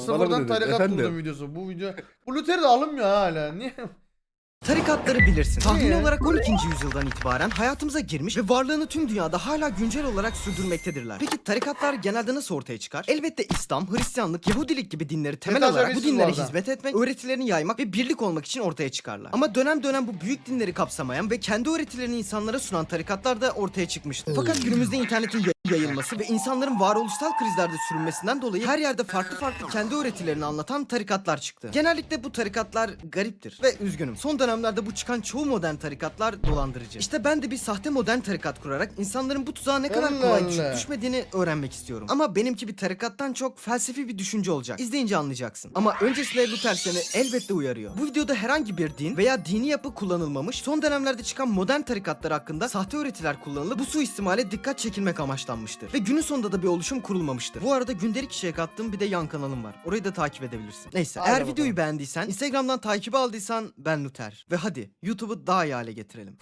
Sıfırdan dedin, tarikat efendim? kurdum videosu. Bu video. Bu Luther de alınmıyor hala. Niye? Tarikatları bilirsin. Tahmini Niye? olarak 12. yüzyıldan itibaren hayatımıza girmiş ve varlığını tüm dünyada hala güncel olarak sürdürmektedirler. Peki tarikatlar genelde nasıl ortaya çıkar? Elbette İslam, Hristiyanlık, Yahudilik gibi dinleri temel Yeter olarak bu dinlere arada. hizmet etmek, öğretilerini yaymak ve birlik olmak için ortaya çıkarlar. Ama dönem dönem bu büyük dinleri kapsamayan ve kendi öğretilerini insanlara sunan tarikatlar da ortaya çıkmıştır. Fakat günümüzde internetin yayılması ve insanların varoluşsal krizlerde sürünmesinden dolayı her yerde farklı farklı kendi öğretilerini anlatan tarikatlar çıktı. Genellikle bu tarikatlar gariptir ve üzgünüm. Son dönemlerde bu çıkan çoğu modern tarikatlar dolandırıcı. İşte ben de bir sahte modern tarikat kurarak insanların bu tuzağa ne kadar kolay düşüp düşmediğini öğrenmek istiyorum. Ama benimki bir tarikattan çok felsefi bir düşünce olacak. İzleyince anlayacaksın. Ama öncesinde Luther seni elbette uyarıyor. Bu videoda herhangi bir din veya dini yapı kullanılmamış, son dönemlerde çıkan modern tarikatlar hakkında sahte öğretiler kullanılıp bu suistimale dikkat çekilmek amaçlanmıştır. Ve günün sonunda da bir oluşum kurulmamıştır. Bu arada gündelik kişiye kattığım bir de yan kanalım var. Orayı da takip edebilirsin. Neyse Hadi eğer videoyu beğendiysen, Instagram'dan takibi aldıysan ben Luther. Ve hadi YouTube'u daha iyi hale getirelim.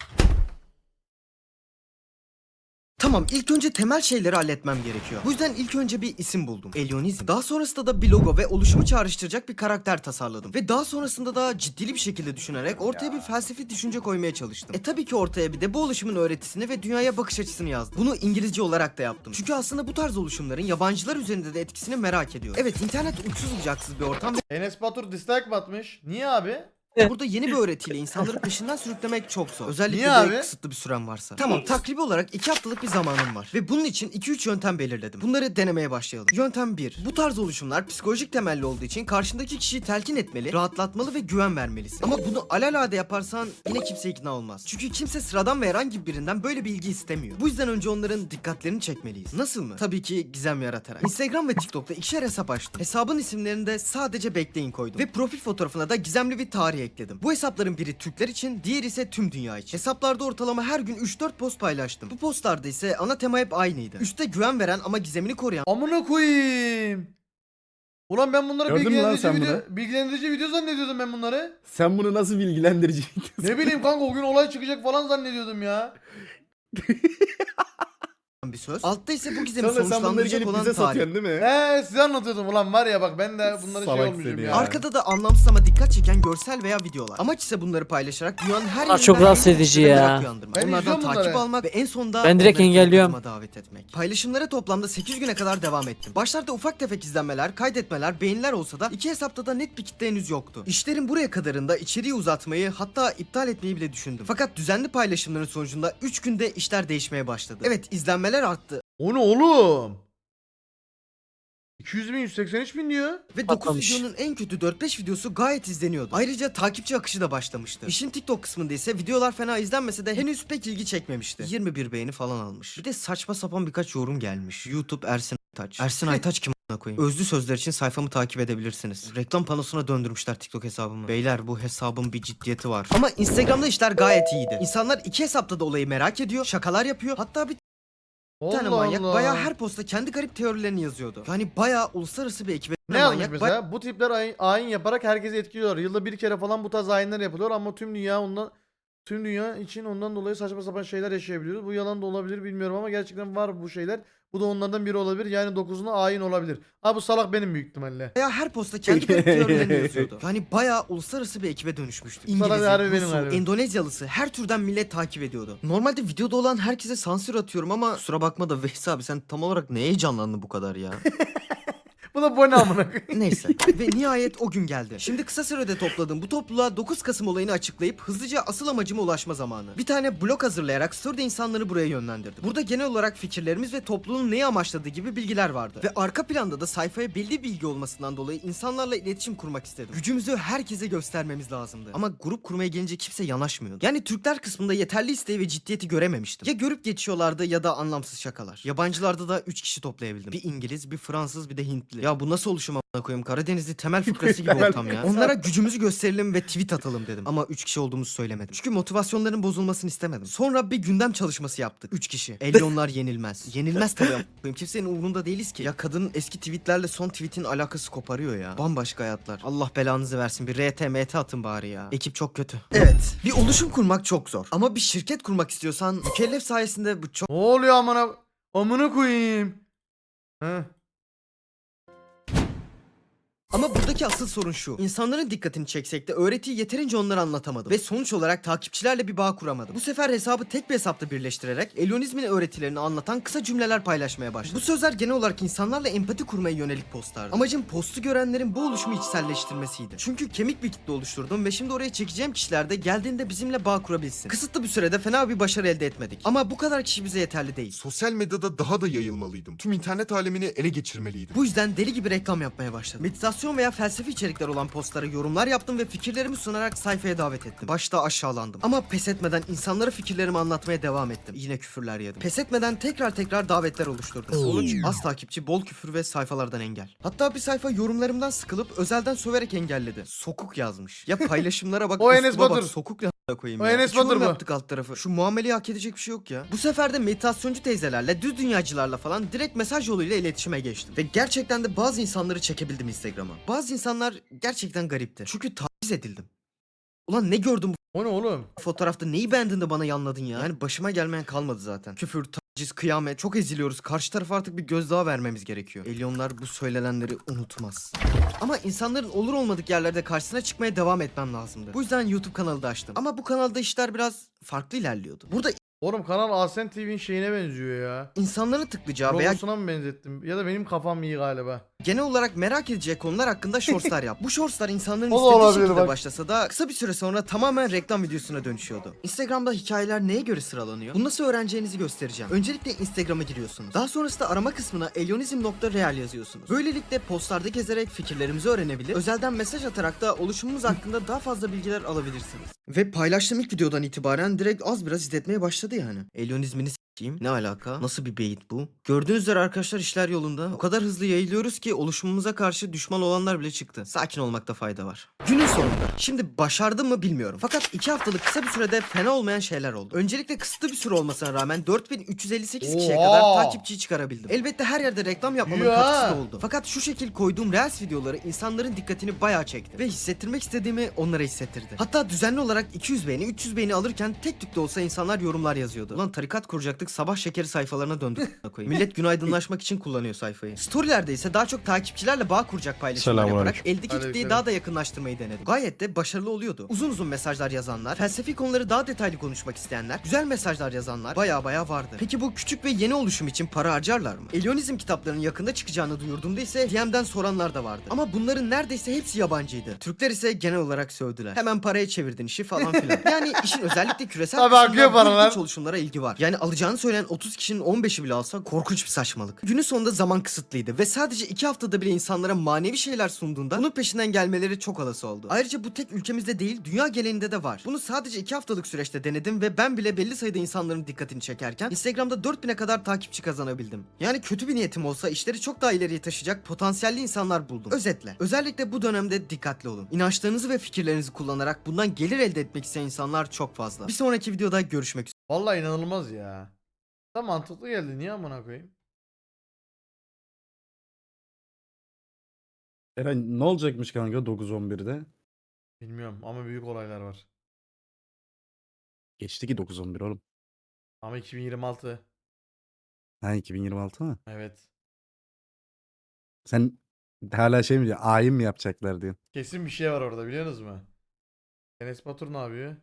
Tamam ilk önce temel şeyleri halletmem gerekiyor. Bu yüzden ilk önce bir isim buldum. Elyonizm. Daha sonrasında da bir logo ve oluşumu çağrıştıracak bir karakter tasarladım. Ve daha sonrasında da ciddili bir şekilde düşünerek ortaya bir felsefi düşünce koymaya çalıştım. E tabii ki ortaya bir de bu oluşumun öğretisini ve dünyaya bakış açısını yazdım. Bunu İngilizce olarak da yaptım. Çünkü aslında bu tarz oluşumların yabancılar üzerinde de etkisini merak ediyorum. Evet internet uçsuz bucaksız bir ortam Enes Batur dislike mi atmış? Niye abi? Burada yeni bir öğretiyle insanları peşinden sürüklemek çok zor. Özellikle Niye de abi? kısıtlı bir süren varsa. Tamam takribi olarak 2 haftalık bir zamanım var. Ve bunun için 2-3 yöntem belirledim. Bunları denemeye başlayalım. Yöntem 1. Bu tarz oluşumlar psikolojik temelli olduğu için karşındaki kişiyi telkin etmeli, rahatlatmalı ve güven vermelisin. Ama bunu alelade yaparsan yine kimse ikna olmaz. Çünkü kimse sıradan ve herhangi birinden böyle bir ilgi istemiyor. Bu yüzden önce onların dikkatlerini çekmeliyiz. Nasıl mı? Tabii ki gizem yaratarak. Instagram ve TikTok'ta ikişer hesap açtım. Hesabın isimlerini de sadece bekleyin koydum. Ve profil fotoğrafına da gizemli bir tarih ekledim. Bu hesapların biri Türkler için, diğeri ise tüm dünya için. Hesaplarda ortalama her gün 3-4 post paylaştım. Bu postlarda ise ana tema hep aynıydı. Üste güven veren ama gizemini koruyan Amına koyayım. Ulan ben bunları Gördün mü lan bilgilendirici sen video, bilgilendirici video zannediyordum ben bunları. Sen bunu nasıl bilgilendirici Ne bileyim kanka o gün olay çıkacak falan zannediyordum ya. bir söz. Altta ise bu gizemi Sonra sen bunları sonuçlandıracak gelip olan bize tarih. satıyorsun değil mi? He size anlatıyordum ulan var ya bak ben de bunları şey olmuşum seni ya. ya. Arkada da anlamsız ama dikkat çeken görsel veya videolar. Amaç ise bunları paylaşarak dünyanın her Bunlar çok yerinden rahatsız edici ya. merak uyandırmak. Ben Onlardan izliyorum takip bunları. almak ve en sonunda Ben direkt onları engelliyorum. paylaşıma davet etmek. Paylaşımlara toplamda 8 güne kadar devam ettim. Başlarda ufak tefek izlenmeler, kaydetmeler, beğeniler olsa da iki hesapta da net bir kitle henüz yoktu. İşlerin buraya kadarında içeriği uzatmayı hatta iptal etmeyi bile düşündüm. Fakat düzenli paylaşımların sonucunda 3 günde işler değişmeye başladı. Evet izlenmeler arttı O ne oğlum? 200 bin 183 bin diyor. Ve 9 Patlamış. videonun en kötü 4-5 videosu gayet izleniyordu. Ayrıca takipçi akışı da başlamıştı. İşin TikTok kısmında ise videolar fena izlenmese de henüz pek ilgi çekmemişti. 21 beğeni falan almış. Bir de saçma sapan birkaç yorum gelmiş. YouTube Ersin Aytaç. Ersin Aytaç kim a**ına koyayım? Özlü sözler için sayfamı takip edebilirsiniz. Reklam panosuna döndürmüşler TikTok hesabımı. Beyler bu hesabın bir ciddiyeti var. Ama Instagram'da işler gayet iyiydi. İnsanlar iki hesapta da olayı merak ediyor, şakalar yapıyor. Hatta bir Allah tane manyak Allah. bayağı her posta kendi garip teorilerini yazıyordu. Yani bayağı uluslararası bir ekibe Ne yazmış manyak mesela? Bu tipler ayin, ayin yaparak herkesi etkiliyor. Yılda bir kere falan bu tarz ayinler yapılıyor ama tüm dünya ondan tüm dünya için ondan dolayı saçma sapan şeyler yaşayabiliyoruz. Bu yalan da olabilir bilmiyorum ama gerçekten var bu şeyler. Bu da onlardan biri olabilir. Yani dokuzuna ayin olabilir. Ha bu salak benim büyük ihtimalle. Bayağı her posta kendi garip teorilerini yazıyordu. Yani bayağı uluslararası bir ekibe dönüşmüştü. Sana İngiliz'i, harbi benim Rus'u, harbi. Endonezyalısı her türden millet takip ediyordu. Normalde videoda olan herkese sansür atıyorum ama kusura bakma da Veysi abi sen tam olarak neye heyecanlandın bu kadar ya? Bu bu ne amına? Neyse ve nihayet o gün geldi. Şimdi kısa sürede topladığım bu topluluğa 9 Kasım olayını açıklayıp hızlıca asıl amacıma ulaşma zamanı. Bir tane blog hazırlayarak story'de insanları buraya yönlendirdim. Burada genel olarak fikirlerimiz ve topluluğun neyi amaçladığı gibi bilgiler vardı. Ve arka planda da sayfaya belli bilgi olmasından dolayı insanlarla iletişim kurmak istedim. Gücümüzü herkese göstermemiz lazımdı. Ama grup kurmaya gelince kimse yanaşmıyordu. Yani Türkler kısmında yeterli isteği ve ciddiyeti görememiştim. Ya görüp geçiyorlardı ya da anlamsız şakalar. Yabancılarda da 3 kişi toplayabildim. Bir İngiliz, bir Fransız, bir de Hintli. Ya bu nasıl oluşum amına koyayım? Karadenizli temel fıkrası gibi ortam ya. Onlara gücümüzü gösterelim ve tweet atalım dedim. Ama 3 kişi olduğumuzu söylemedim. Çünkü motivasyonların bozulmasını istemedim. Sonra bir gündem çalışması yaptık. 3 kişi. Elyonlar yenilmez. Yenilmez tabii amına koyayım. Kimsenin umurunda değiliz ki. Ya kadının eski tweetlerle son tweetin alakası koparıyor ya. Bambaşka hayatlar. Allah belanızı versin. Bir RT MT atın bari ya. Ekip çok kötü. Evet. Bir oluşum kurmak çok zor. Ama bir şirket kurmak istiyorsan mükellef sayesinde bu çok Ne oluyor amına? Amına koyayım. Heh. Ama buradaki asıl sorun şu. İnsanların dikkatini çeksek de öğretiyi yeterince onlara anlatamadım. Ve sonuç olarak takipçilerle bir bağ kuramadım. Bu sefer hesabı tek bir hesapta birleştirerek Elonizmin öğretilerini anlatan kısa cümleler paylaşmaya başladım. Bu sözler genel olarak insanlarla empati kurmaya yönelik postlardı. Amacım postu görenlerin bu oluşumu içselleştirmesiydi. Çünkü kemik bir kitle oluşturdum ve şimdi oraya çekeceğim kişiler de geldiğinde bizimle bağ kurabilsin. Kısıtlı bir sürede fena bir başarı elde etmedik. Ama bu kadar kişi bize yeterli değil. Sosyal medyada daha da yayılmalıydım. Tüm internet alemini ele geçirmeliydim. Bu yüzden deli gibi reklam yapmaya başladım. Meditasyon veya felsefi içerikler olan postlara yorumlar yaptım ve fikirlerimi sunarak sayfaya davet ettim. Başta aşağılandım. Ama pes etmeden insanlara fikirlerimi anlatmaya devam ettim. Yine küfürler yedim. Pes etmeden tekrar tekrar davetler oluşturdum. Sonuç az takipçi, bol küfür ve sayfalardan engel. Hatta bir sayfa yorumlarımdan sıkılıp özelden söverek engelledi. Sokuk yazmış. Ya paylaşımlara bak, O Enes üsluba bak, Batur. sokuk ne a**a koyayım O ya. Enes yorum Batur bu. yaptık alt tarafı. Şu muameleyi hak edecek bir şey yok ya. Bu sefer de meditasyoncu teyzelerle, düz dünyacılarla falan direkt mesaj yoluyla iletişime geçtim. Ve gerçekten de bazı insanları çekebildim Instagram'a. Bazı insanlar gerçekten garipti. Çünkü taciz edildim. Ulan ne gördüm O ne oğlum? bu fotoğrafta neyi beğendin de bana yanladın ya? Yani başıma gelmeyen kalmadı zaten. Küfür, taciz, kıyamet çok eziliyoruz. Karşı tarafa artık bir gözdağı vermemiz gerekiyor. Elyonlar bu söylenenleri unutmaz. Ama insanların olur olmadık yerlerde karşısına çıkmaya devam etmem lazımdı. Bu yüzden YouTube kanalı da açtım. Ama bu kanalda işler biraz farklı ilerliyordu. Burada Oğlum kanal Asen TV'nin şeyine benziyor ya. insanların tıklayacağı veya Logosuna mı benzettim? Ya da benim kafam iyi galiba. genel olarak merak edeceği konular hakkında shortslar yap. Bu shortslar insanların O da istediği olabilir şekilde bak. başlasa da kısa bir süre sonra tamamen reklam videosuna dönüşüyordu. Instagram'da hikayeler neye göre sıralanıyor? Bunu nasıl öğreneceğinizi göstereceğim. Öncelikle Instagram'a giriyorsunuz. Daha sonrasında arama kısmına elionizm.real yazıyorsunuz. Böylelikle postlarda gezerek fikirlerimizi öğrenebilir, özelden mesaj atarak da oluşumumuz hakkında daha fazla bilgiler alabilirsiniz. Ve paylaştığım ilk videodan itibaren direkt az biraz izletmeye başladı yani. Elionizmini s**eyim. Ne alaka? Nasıl bir beyit bu? Gördüğünüz üzere arkadaşlar işler yolunda. O kadar hızlı yayılıyoruz ki oluşumumuza karşı düşman olanlar bile çıktı. Sakin olmakta fayda var. Günün sonunda. Şimdi başardım mı bilmiyorum. Fakat iki haftalık kısa bir sürede fena olmayan şeyler oldu. Öncelikle kısıtlı bir süre olmasına rağmen 4358 kişiye Oha! kadar takipçiyi çıkarabildim. Elbette her yerde reklam yapmamın Ya! katkısı da oldu. Fakat şu şekil koyduğum Reels videoları insanların dikkatini bayağı çekti. Ve hissettirmek istediğimi onlara hissettirdi. Hatta düzenli olarak 200 beğeni 300 beğeni alırken tek tük de olsa insanlar yorumlar yazıyordu. Ulan tarikat kuracaktık sabah şekeri sayfalarına döndük. Millet günaydınlaşmak için kullanıyor sayfayı. Storylerde ise daha çok takipçilerle bağ kuracak paylaşımlar Selamünaleyküm. yaparak eldeki kitleyi daha da yakınlaştırmayı denedim. Gayet de başarılı oluyordu. Uzun uzun mesajlar yazanlar, felsefi konuları daha detaylı konuşmak isteyenler, güzel mesajlar yazanlar baya baya vardı. Peki bu küçük ve yeni oluşum için para harcarlar mı? Elionizm kitaplarının yakında çıkacağını duyurduğumda ise DM'den soranlar da vardı. Ama bunların neredeyse hepsi yabancıydı. Türkler ise genel olarak sövdüler. Hemen paraya çevirdin işi falan filan. yani işin özellikle küresel Tabii akıyor paralar. Oluşumlara ilgi var. Yani alacağını söyleyen 30 kişinin 15'i bile alsa korkunç bir saçmalık. Günün sonunda zaman kısıtlıydı ve sadece 2 haftada bile insanlara manevi şeyler sunduğunda bunun peşinden gelmeleri çok olası oldu. Ayrıca bu tek ülkemizde değil dünya genelinde de var. Bunu sadece 2 haftalık süreçte denedim ve ben bile belli sayıda insanların dikkatini çekerken Instagram'da 4000'e kadar takipçi kazanabildim. Yani kötü bir niyetim olsa işleri çok daha ileriye taşıyacak potansiyelli insanlar buldum. Özetle özellikle bu dönemde dikkatli olun. İnançlarınızı ve fikirlerinizi kullanarak bundan gelir elde etmek isteyen insanlar çok fazla. Bir sonraki videoda görüşmek üzere. Vallahi inanılmaz ya. Da mantıklı geldi. Niye amına koyayım? Eren ne olacakmış kanka 9-11'de? Bilmiyorum ama büyük olaylar var. Geçti ki 9-11 oğlum. Ama 2026. Ha 2026 mı? Evet. Sen hala şey mi diyor? Ayin mi yapacaklar diyorsun? Kesin bir şey var orada biliyorsunuz mu? Enes Batur ne yapıyor?